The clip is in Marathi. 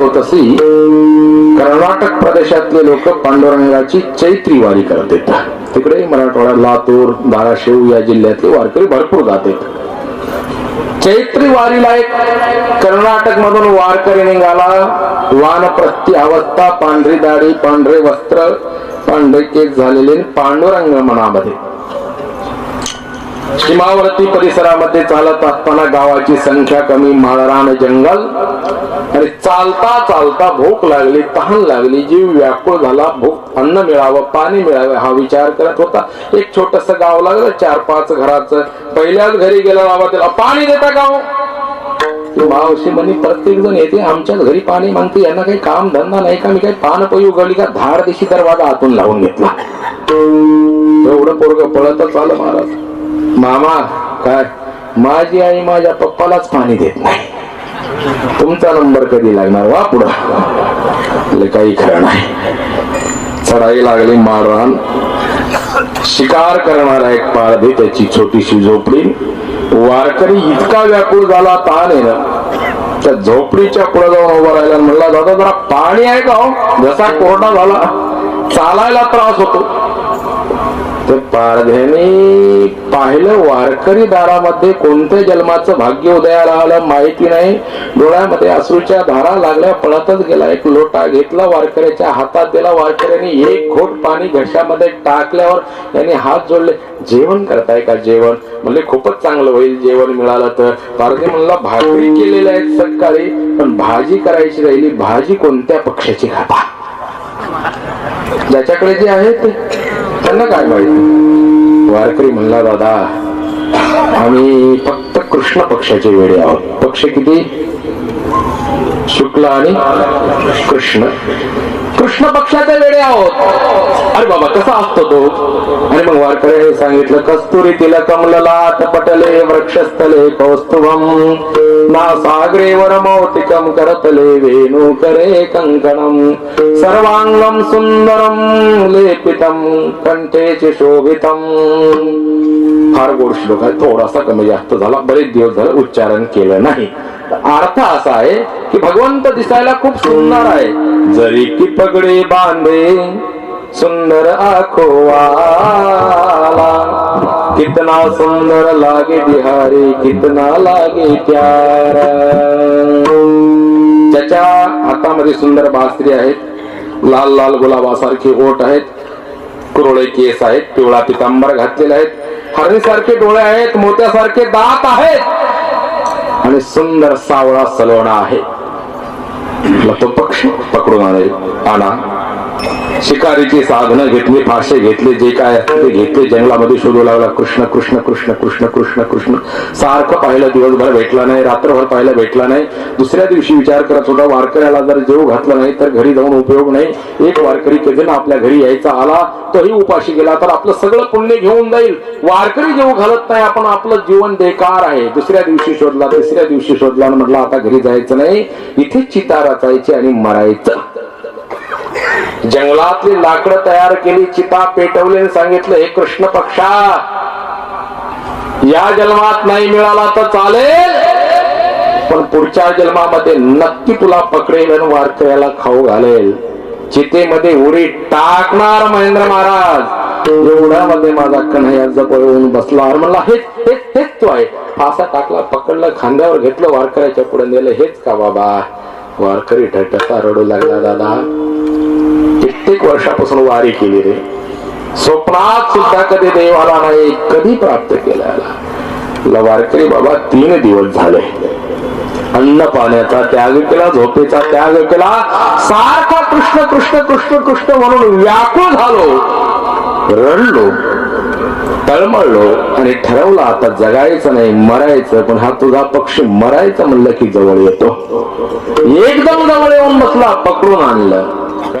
तशी कर्नाटक प्रदेशातले लोक पांडुरंगाची चैत्री वारी करतात. तिकडे मराठवाडा लातूर धाराशिव या जिल्ह्यातले वारकरी भरपूर जातात चैत्री वारीला एक कर्नाटक मधून वारकरी निघाला. वानप्रस्थी अवस्था पांढरी दाढी पांढरे वस्त्र पांढरे केस झालेले पांडुरंग मनामध्ये. सीमावर्ती परिसरामध्ये चालत असताना गावाची संख्या कमी माळरान जंगल. आणि चालता चालता भूक लागली तहान लागली जीव व्याकुळ झाला भूक अन्न मिळावं पाणी मिळावं हा विचार करत होता. एक छोटस गाव लागलं चार पाच घराचं. पहिल्याच घरी गेला बाबा त्याला पाणी देता गाव हो? मावशी म्हणे प्रत्येक जण येते आमच्याच घरी पाणी मागते यांना काही काम धंदा नाही का? मी काही पान पई उघडली का? धार दिशी दरवाजा आतून लावून घेतला. एवढं पोरग पळतच आलं महाराज. मामा काय? माझी आई माझ्या पप्पालाच पाणी देत नाही. तुमचा नंबर कधी लागणार? वा पुढं. लय काही खरं नाही. चढाई लागली मारहाण. शिकार करणारा एक पाळधी त्याची छोटीशी झोपडी. वारकरी इतका व्याकुळ झाला ताण आहे ना. त्या झोपडीच्या पुढे जाऊन उभा राहिला म्हणला दादा जरा पाणी आहे का हो? जसा कोरडा झाला. चालायला त्रास होतो. तर पारध्याने पाहिलं वारकरी दारामध्ये कोणत्या जन्माचं भाग्य उदयाला आलं माहिती नाही. डोळ्यामध्ये असूच्या धारा लागल्या पळतच गेला. एक लोटा घेतला वारकऱ्याच्या हातात दिला. वारकऱ्याने एक घोट पाणी घशामध्ये टाकल्यावर त्याने हात जोडले. जेवण करताय का जेवण? म्हणजे खूपच चांगलं होईल जेवण मिळालं तर. पारधी म्हणला भाकरी केलेल्या आहेत सकाळी पण भाजी करायची राहिली. भाजी कोणत्या पक्षाची खाता? ज्याच्याकडे जे आहे ते. त्यांना काय माहिती? वारकरी म्हणला दादा आम्ही फक्त कृष्ण पक्षाचे वेडे आहोत. पक्ष किती? शुक्ल आणि कृष्ण. कृष्ण पक्षाचे वेळे आहोत. अरे बाबा कसा असतो तो? आणि मग वारकऱ्याने सांगितलं कस्तुरी तिला कमललात पटले वृक्षस्थले कौस्तुभम ना सागरेवर मौतिकम करतले वेणू करे कंकणम सर्वांगम सुंदरम लेपितम कंठेचे शोभितम फार गोड श्लोक आहे थोडासा कमी जास्त झाला बरेच दिवस झाले उच्चारण केलं नाही. अर्थ असा आहे की भगवंत दिसायला खूप सुंदर आहे. जरी की पगडी बांधे सुंदर आखो वाला कितना सुंदर लागे बिहारी कितना लागे प्यारा. त्याच्या हातामध्ये सुंदर बासरी आहेत लाल लाल गुलाबासारखे ओट आहेत कुरळे केस आहेत पिवळा पितांबर घातलेले आहेत. हरणीसारखे डोळे आहेत मोत्यासारखे दात आहेत. आणि सुंदर सावळा सलोणा आहे. म्हटलं तो पक्ष पकडून आणे आणा शिकारीची साधनं घेतली फाशे घेतले जे काय ते घेतले जंगलामध्ये शोधू लागला कृष्ण कृष्ण कृष्ण कृष्ण कृष्ण कृष्ण. सारखं पाहिलं दिवसभर भेटला नाही रात्रभर पाहिलं भेटला नाही. दुसऱ्या दिवशी विचार करत होता वारकऱ्याला जर जेव घातला नाही तर घरी जाऊन उपयोग नाही. एक वारकरी कधी आपल्या घरी यायचा आला तोही उपाशी गेला तर आपलं सगळं पुण्य घेऊन जाईल. वारकरी जेव घालत नाही आपण आपलं जीवन बेकार आहे. दुसऱ्या दिवशी शोधला तिसऱ्या दिवशी शोधला म्हटलं आता घरी जायचं नाही. इथे चिता रचायची आणि मरायचं. जंगलातली लाकडं तयार केली चिता पेटवले आणि सांगितलं हे कृष्ण पक्षा या जन्मात नाही मिळाला तर चालेल पण पुढच्या जन्मामध्ये नक्की तुला पकडेल आणि वारकऱ्याला खाऊ घालेल. चितेमध्ये उडी टाकणार महेंद्र महाराज. एवढ्यामध्ये माझा कन्हैया जवळून बसला म्हणला हेच हेच हेच तो आहे. फासा टाकला पकडलं खांद्यावर घेतलं वारकऱ्याच्या पुढे नेलं हेच का बाबा? वारकरी ठटका रडू लागला दादा. कित्येक वर्षापासून वारी केली रे स्वप्नात सुद्धा कधी देवाला नाही कधी प्राप्त केला वारकरी बाबा तीन दिवस झाले. अन्न पाण्याचा त्याग केला झोपेचा त्याग केला. सारखा कृष्ण कृष्ण कृष्ण कृष्ण म्हणून व्याकुळ झालो. रडलो तळमळलो आणि ठरवलं आता जगायचं नाही मरायचं. पण हा तुझा पक्षी मरायचं म्हणलं की जवळ येतो. एकदम जवळ येऊन बसला पकडून आणलं.